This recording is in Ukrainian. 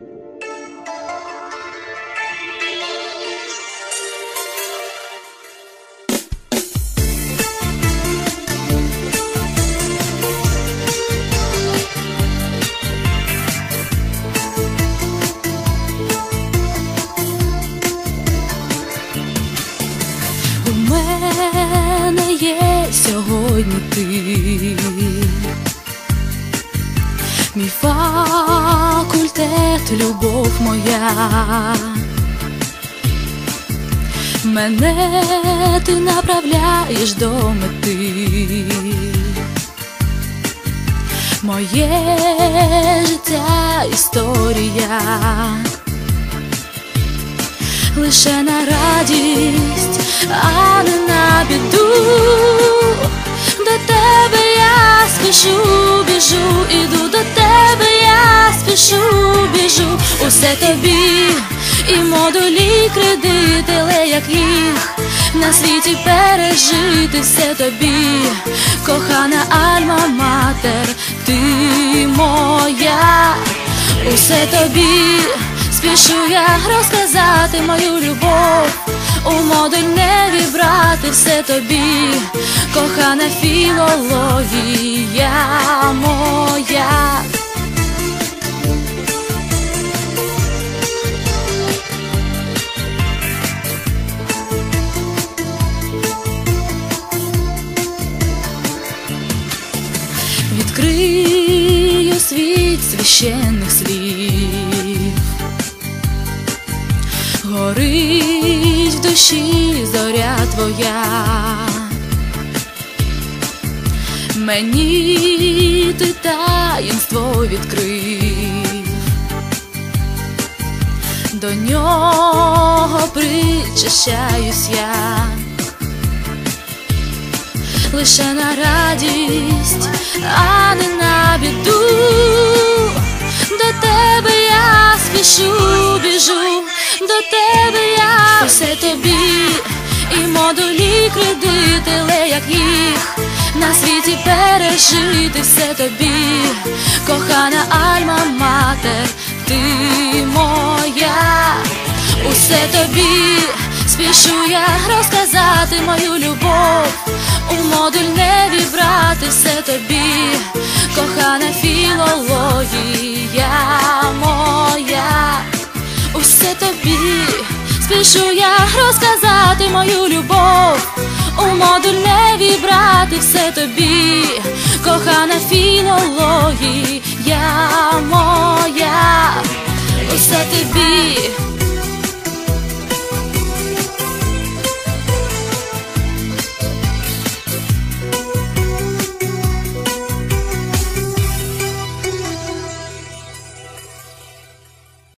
У мене є Сьогодні ти. Факультет, любов моя. Мене ти направляєш до мети. Моє життя історія, лише на радість, а не на біду. До тебе я спішу, усе тобі, і модулі, кредити, але як їх на світі пережити все тобі, кохана альма-матер, ти моя, усе тобі, спішу я розказати мою любов, у модуль не вібрати все тобі, кохана філологія моя. Відкрию світ священних слів, горить в душі зоря твоя, мені ти таїнство відкрив, до нього причащаюсь я лише на радість, а не на біду. До тебе я спішу, біжу, до тебе я все тобі, і модулі кредити, як їх на світі пережити все тобі, кохана альма-матер, ти моя, усе тобі. Спішу я розказати мою любов, розказати мою любов, у модуль не вібрати все тобі, кохана філологія.